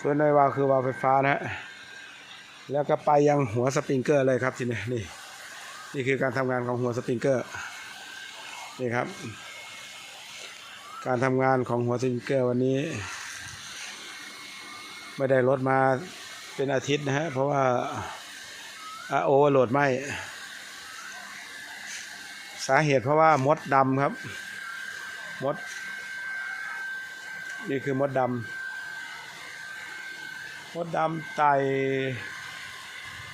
ส่วนในวาล์วคือวาล์วไฟฟ้านะฮะแล้วก็ไปยังหัวสปริงเกอร์เลยครับทีนี้นี่นี่คือการทำงานของหัวสปริงเกอร์นี่ครับ การทำงานของหัวสปริงเกอร์วันนี้ ไม่ได้ลดมาเป็นอาทิตย์นะฮะเพราะว่าโอเวอร์โหลดไหมสาเหตุเพราะว่ามดดำครับ มด นี่คือมดดำ มดดำไต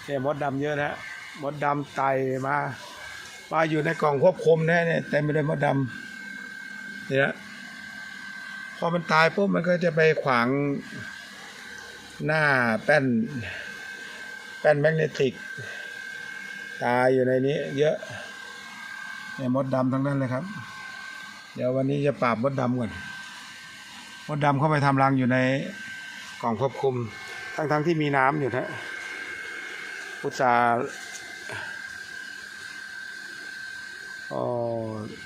เนี่ยมดดำเยอะนะฮะมดดำไตมามาอยู่ในกล่องควบคุมนะเนี่ยแต่ไม่ได้วยมดดำเนี่ยพอมันตายปุ๊บมันก็จะไปขวางหน้าแป้น แป้นแมกเนติก ตายอยู่ในนี้ เยอะเนี่ยมดดำทั้งนั้นเลยครับ เดี๋ยววันนี้จะปราบมดดำก่อนมดดำเข้าไปทำรังอยู่ในกล่องควบคุม ทั้งๆที่มีน้ำอยู่นะอุตสา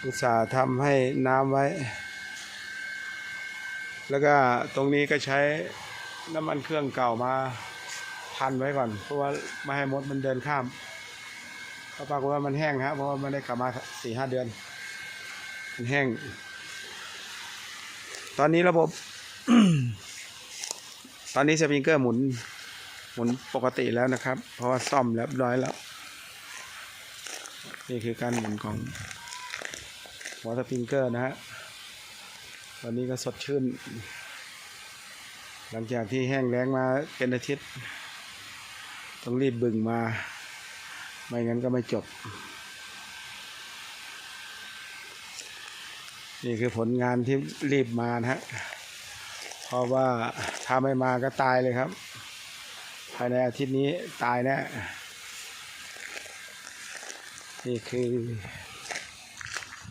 อุตสาห์ทำให้น้ำไว้ แล้วก็ตรงนี้ก็ใช้น้ำมันเครื่องเก่ามาพันไว้ก่อน เพราะว่าไม่ให้มดมันเดินข้ามก็ปรากฏว่ามันแห้งครับเพราะว่ามันได้กลับมาสี่ห้าเดือน มันแห้ง ตอนนี้ระบบ ตอนนี้สปริงเกอร์หมุน หมุนปกติแล้วนะครับ เพราะว่าซ่อมเรียบร้อยแล้ว นี่คือการหมุนของหัวสปริงเกอร์นะฮะวันนี้ก็สดชื่น หลังจากที่แห้งแล้งมาเป็นอาทิตย์ ต้องรีบบึงมา ไม่งั้นก็ไม่จบ นี่คือผลงานที่รีบมานะฮะ เพราะว่าถ้าไม่มาก็ตายเลยครับ ภายในอาทิตย์นี้ตายแน่นี่คือ